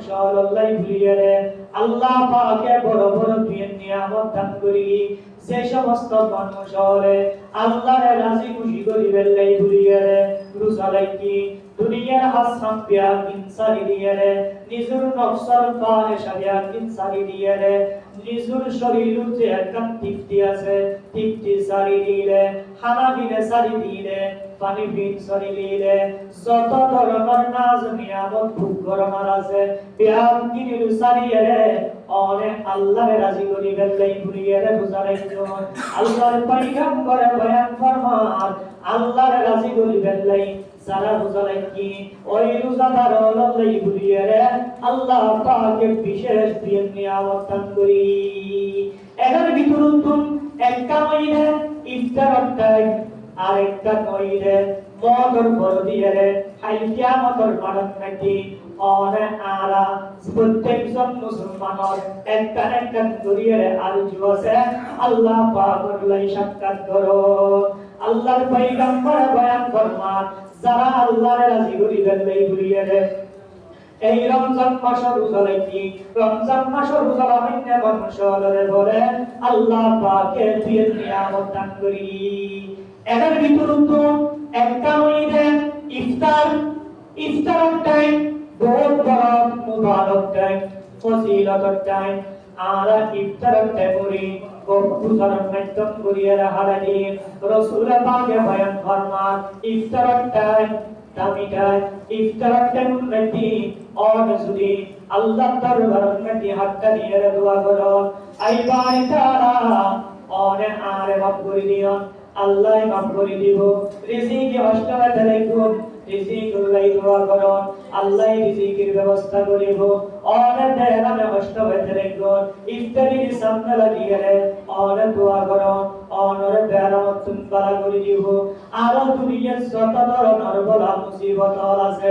মানুষ আল্লাহ ভুলিয়ে আল্লাহ পাকে বড় বড় দুই নিয়ামত দান করি। যে সমস্ত মানুষ আল্লাহর রাজি খুশি করিবেন লাই ভুলিয়ে রে লাগি দুনিয়ার হাসান পিয়া ইনসারি দিয়ে রে নিজের নফসর পাহে সারিয়া ইনসারি দিয়ে রে নিজের শরীর যে একদম তৃপ্তি আছে তৃপ্তি সারি দিলে খানা দিলে সারি দিলে, পানি বিন সারি দিলে, যত ধরনের নাজ নিয়ামত ভোগ গরমার আছে বিয়াম কিনিল সারিয়ে রে অনে আল্লাহর রাজি করিবেন লাই ভুলিয়ে রে বুঝালে আল্লাহর পয়গম্বর বয়ান ফরমান। আল্লাহর রাজি করিবেন লাই যারা রোজা রাখি ওই রোজাদার আল্লাহ ভুলিয়ে রে আল্লাহ পাকে বিশেষ প্রিয় নিয়ামত দান করি। এটার ভিতর একটা মহিলা ইফতার আর একটা মহিলা মদর বড় দিয়ে রে হাইকিয়া মদর মারণ নাকি? অনে আরা প্রত্যেকজন মুসলমানের একটা একটা করিয়ে আরজু আছে আল্লাহ পাকের লাই সাক্ষাৎ করো। আল্লাহর পয়গম্বর বয়ান ফরমান যারা আল্লাহর রাজি করিবেন লাই ঘুরিয়ে রে এই রমজান মাস রোজা রাখি রমজান মাস রোজা রাখলে মানুষরে বলে, আল্লাহ পাকে দিয়ে নিয়ামত দান করি। এর ভিতর তো একটা ঈদে ইফতার ইফতার টাইম বহুত বড় মুবারক টাইম ফজিলত টাইম আমরা ইফতার টাইম করি গফুজার মাধ্যম করিয়া রাহারা দিয়ে রসুল পাকে বয়ান ফরমান ইফতার টাইম দামিটাই ইফতার টাইম মধ্যে অন যদি আল্লাহ দরবার মধ্যে হাতটা নিয়ে দোয়া করো। আইবার তারা, অনে আরে মাফ করে দিও। আল্লাহ মাফ করে দিব। রিজিকে অষ্টমা তালাইকুম রিজিক লাই দোয়া করো আল্লাহ রিজিকের ব্যবস্থা করিব। অনেক দেহরামে অষ্টমা তালাইকুম ইফতারির সামনে লাগিয়ে অনেক দোয়া করো অনর বেরামত তুমি পালা করে দিব। আর দুনিয়ার শত ধরনের বলা মুসিবত আছে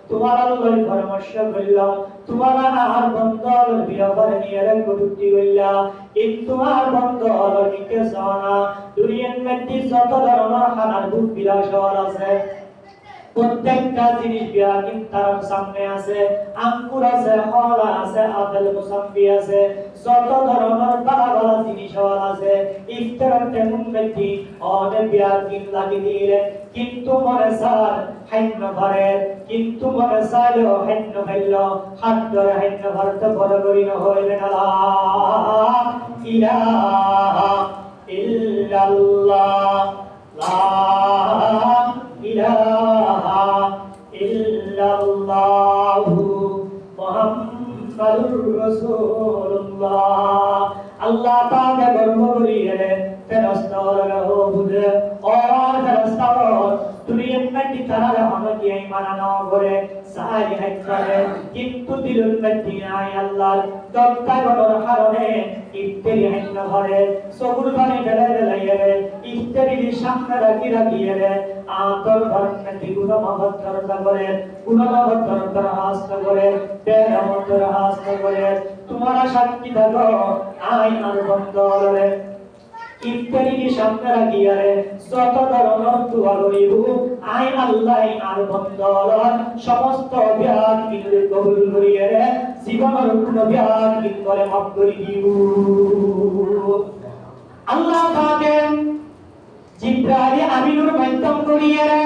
তোমার আল্লাহর পরামর্শ আছে, প্রত্যেকটা জিনিস তার সামনে আছে। আঙ্কুর আছে কলা আছে, আপেল, মুসাম্বি আছে, যত ধরনের বালা বালা জিনিস আছে। ইফতার তেমন ব্যক্তি অনেক বিয়া কিন লাগি দিলে কিন্তু মনে সার হাইন্য ভরে। কিন্তু মনে চাইল হাইন্য হাইল হাত ধরে হাইন্য ভরতে বড় করি হইবে না ইলাহা ইল্লাল্লাহ। লা ইলাহা ইল্লাল্লাহু আল্লাহ পাকে গর্ব করিয়ে ফেরেশতার গাও বুঝে और তারা হলো কি মানানো করে সাহারি হাত করে কিন্তু দিলুল মধ্যে আই আল্লাহ দত্তা গড়র কারণে ইফতারি হাত না করে সবুর ফেলে ফেলাইয়ে ইফতারি সামনে রাখি রাখিয়ে আতর ধরন মধ্যে গুণ মহৎ ধরন করে গুণ মহৎ ধরন ধর হাস্ত করে ধর হাস্ত করে। তোমারা সাক্ষী থাকো আই আর বন্ধ ইত্যাদি সামনে রাখিয়া রে। যত ধরনের দোয়া করিব আই আল্লাহ আর বন্দর সমস্ত ব্যাগ কিনলে কবুল করিয়া রে। জীবনের কোন ব্যাগ কিন করে করি আল্লাহ পাকে জিব্রাইল আমিনুর মাধ্যম করিয়া রে।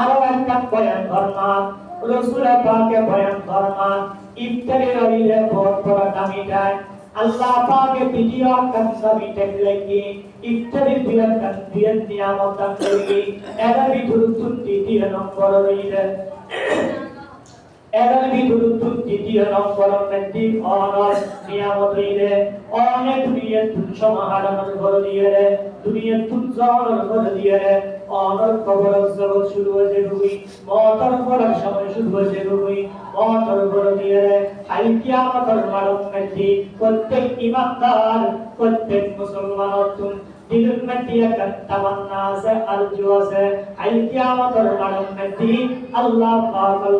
আরও একটা বয়ান ফরমান রসুল পাকে বয়ান ফরমান ইফতারি রইলে করা দামিটায় আল্লাহ পাকে ভিডিও আকাম সবই টেকলেকি ইত্যাদি বিয়ান কান নিয়ামত দান করি এরা ভিতর তুন দ্বিতীয় নম্বর রইলে এরা ভিতর তুন দ্বিতীয় নম্বর মেন্দি অনর নিয়ামত রইলে অনেক দুনিয়া তুন সমাহারণের ঘর দিয়ে রে দুনিয়া তুন জনের ঘর দিয়ে রে অনর কবর জগৎ শুরু হয়েছে রুবি মতর করার সময় শুরু হয়েছে রুবি মতর বড় দিয়ে রে আই কিয়ামতর মারম মেটি প্রত্যেক ইমানদার প্রত্যেক মুসলমান আছে আল্লাহ আল্লাহ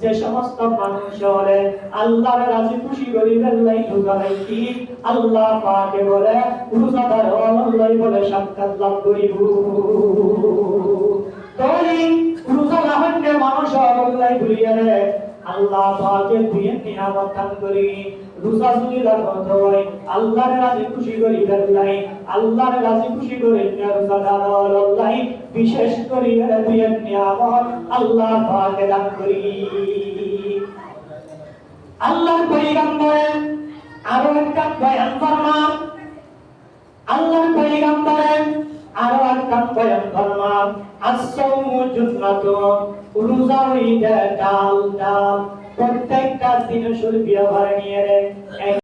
যে সমস্ত মানুষ হলে আল্লাহর রাজি খুশি করিবেন লাই আল্লাহ পাকে আল্লাহ বলে সাক্ষাৎ লাভ করিব তৈরি রোজা না হইলে মানুষ আল্লাহ ভুলিয়ে রে আল্লাহ পাকে দিয়ে নিয়ামত দান করি। রোজা যদি লাগত হয়, আল্লাহর রাজি খুশি করি লাই আল্লাহর রাজি খুশি করি রোজাদার আল্লাহ। বিশেষ করি দিয়ে নিয়ামত আল্লাহ পাকে দান করি। আল্লাহর পয়গম্বরের আরও একটা বয়ান ফরমান। আল্লাহর পয়গম্বরের আরও একটা ফরমান আসসাউমু জুন্নাতুন রোজা হইতে ডাল ডাল। প্রত্যেকটা দিন শুরু ব্যবহার নিয়ে